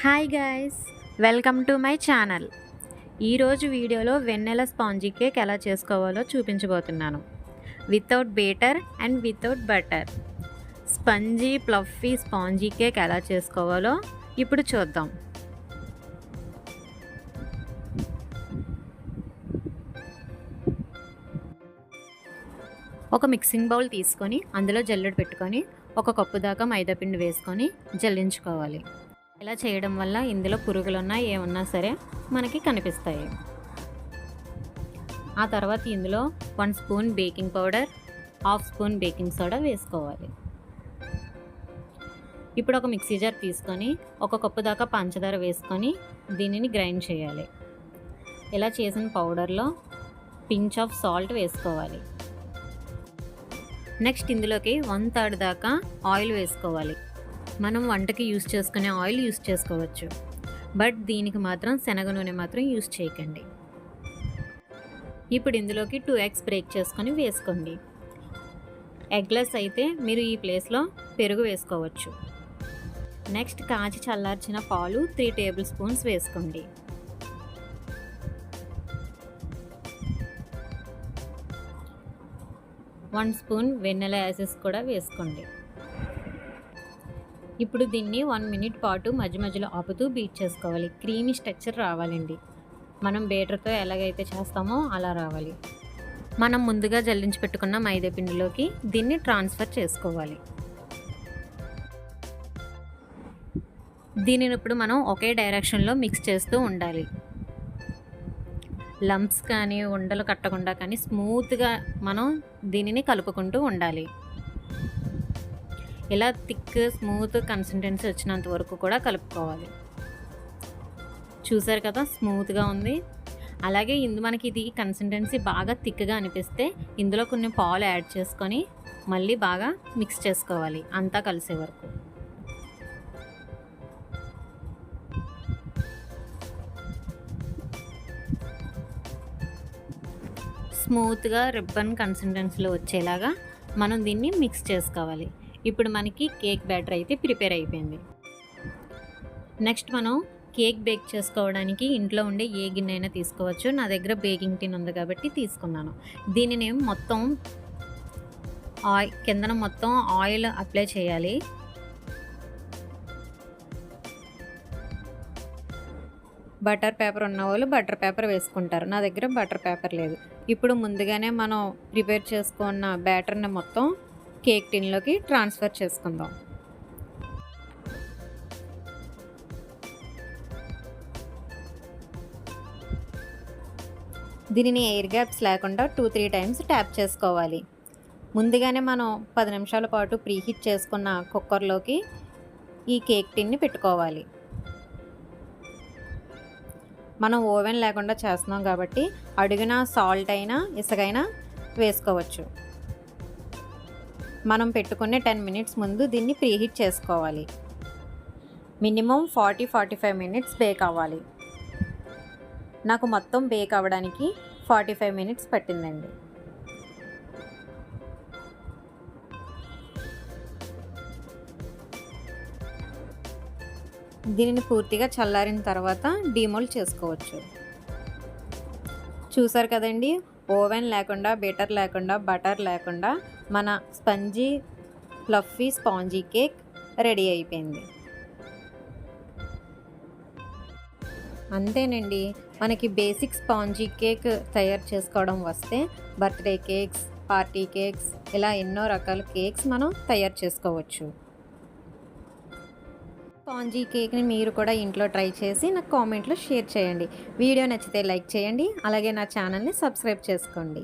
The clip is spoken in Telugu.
Hi guys welcome to my channel ఈరోజు వీడియోలో వెన్నెల స్పాంజీ కేక్ ఎలా చేసుకోవాలో చూపించబోతున్నాను. Without batter and without butter spongy fluffy spongy cake ఎలా చేసుకోవాలో ఇప్పుడు చూద్దాం. ఒక మిక్సింగ్ బౌల్ తీసుకొని అందులో జల్లెడ పెట్టుకొని ఒక కప్పు దాకా మైదాపిండి వేసుకొని జల్లించుకోవాలి. ఇలా చేయడం వల్ల ఇందులో పురుగులున్నా ఏమున్నా సరే మనకి కనిపిస్తాయి. ఆ తర్వాత ఇందులో one spoon baking powder half spoon baking soda వేసుకోవాలి. ఇప్పుడు ఒక మిక్సీ జార్ తీసుకొని ఒక కప్పు దాకా పంచదార వేసుకొని దీనిని గ్రైండ్ చేయాలి. ఇలా చేసిన పౌడర్లో పించ్ ఆఫ్ సాల్ట్ వేసుకోవాలి. నెక్స్ట్ ఇందులోకి వన్ థర్డ్ దాకా ఆయిల్ వేసుకోవాలి. మనం వంటకి యూస్ చేసుకునే ఆయిల్ యూస్ చేసుకోవచ్చు. బట్ దీనికి మాత్రం శనగ నూనె మాత్రం యూస్ చేయకండి. ఇప్పుడు ఇందులోకి టూ ఎగ్స్ బ్రేక్ చేసుకొని వేసుకోండి. ఎగ్లెస్ అయితే మీరు ఈ ప్లేస్లో పెరుగు వేసుకోవచ్చు. నెక్స్ట్ కాచి చల్లార్చిన పాలు త్రీ టేబుల్ స్పూన్స్ వేసుకోండి. వన్ స్పూన్ వెన్నెల యాసెస్ కూడా వేసుకోండి. ఇప్పుడు దీన్ని వన్ మినిట్ పాటు మధ్య మధ్యలో ఆపుతూ బీట్ చేసుకోవాలి. క్రీమీ స్ట్రక్చర్ రావాలండి. మనం బేటర్తో ఎలాగైతే చేస్తామో అలా రావాలి. మనం ముందుగా జల్లించి పెట్టుకున్న మైదా పిండిలోకి దీన్ని ట్రాన్స్ఫర్ చేసుకోవాలి. దీనిని ఇప్పుడు మనం ఒకే డైరెక్షన్లో మిక్స్ చేస్తూ ఉండాలి. లంప్స్ కానీ ఉండలు కట్టకుండా కానీ స్మూత్గా మనం దీనిని కలుపుకుంటూ ఉండాలి. ఇలా థిక్ స్మూత్ కన్సిస్టెన్సీ వచ్చినంత వరకు కూడా కలుపుకోవాలి. చూసారు కదా స్మూత్గా ఉంది. అలాగే ఇందు మనకి ఇది కన్సిస్టెన్సీ బాగా థిక్గా అనిపిస్తే ఇందులో కొన్ని పాలు యాడ్ చేసుకొని మళ్ళీ బాగా మిక్స్ చేసుకోవాలి అంతా కలిసే వరకు. స్మూత్గా రిబ్బన్ కన్సిస్టెన్సీలో వచ్చేలాగా మనం దీన్ని మిక్స్ చేసుకోవాలి. ఇప్పుడు మనకి కేక్ బ్యాటర్ అయితే ప్రిపేర్ అయిపోయింది. నెక్స్ట్ మనం కేక్ బేక్ చేసుకోవడానికి ఇంట్లో ఉండే ఏ గిన్నె అయినా తీసుకోవచ్చు. నా దగ్గర బేకింగ్ టిన్ ఉంది కాబట్టి తీసుకున్నాను. దీనిని మొత్తం ఆయిల్ కిందన మొత్తం ఆయిల్ అప్లై చేయాలి. బటర్ పేపర్ ఉన్న వాళ్ళు బటర్ పేపర్ వేసుకుంటారు. నా దగ్గర బటర్ పేపర్ లేదు. ఇప్పుడు ముందుగానే మనం ప్రిపేర్ చేసుకున్న బ్యాటర్ని మొత్తం కేక్ టిన్లోకి ట్రాన్స్ఫర్ చేసుకుందాం. దీనిని ఎయిర్ గ్యాప్స్ లేకుండా టూ త్రీ టైమ్స్ ట్యాప్ చేసుకోవాలి. ముందుగానే మనం పది నిమిషాల పాటు ప్రీహీట్ చేసుకున్న కుక్కర్లోకి ఈ కేక్ టిన్ని పెట్టుకోవాలి. మనం ఓవెన్ లేకుండా చేస్తున్నాం కాబట్టి అడుగున సాల్ట్ అయినా ఇసుకైనా వేసుకోవచ్చు. మనం పెట్టుకునే టెన్ మినిట్స్ ముందు దీన్ని ప్రీహీట్ చేసుకోవాలి. Minimum forty forty five minutes bake అవ్వాలి. నాకు మొత్తం బేక్ అవ్వడానికి ఫార్టీ ఫైవ్ మినిట్స్ పట్టిందండి. దీనిని పూర్తిగా చల్లారిన తర్వాత డీమోల్డ్ చేసుకోవచ్చు. చూసారు కదండి? ఓవెన్ లేకుండా బీటర్ లేకుండా బటర్ లేకుండా మన spongy fluffy spongy cake ready అయిపోయింది. అంతేనండి మనకి బేసిక్ స్పాంజీ కేక్ తయారు చేసుకోవడం వస్తే బర్త్డే కేక్స్ పార్టీ కేక్స్ ఇలా ఎన్నో రకాల కేక్స్ మనం తయారు చేసుకోవచ్చు. స్పాంజీ కేక్ని మీరు కూడా ఇంట్లో ట్రై చేసి నాకు కామెంట్లో షేర్ చేయండి. వీడియో నచ్చితే లైక్ చేయండి. అలాగే నా ఛానల్ని సబ్స్క్రైబ్ చేసుకోండి.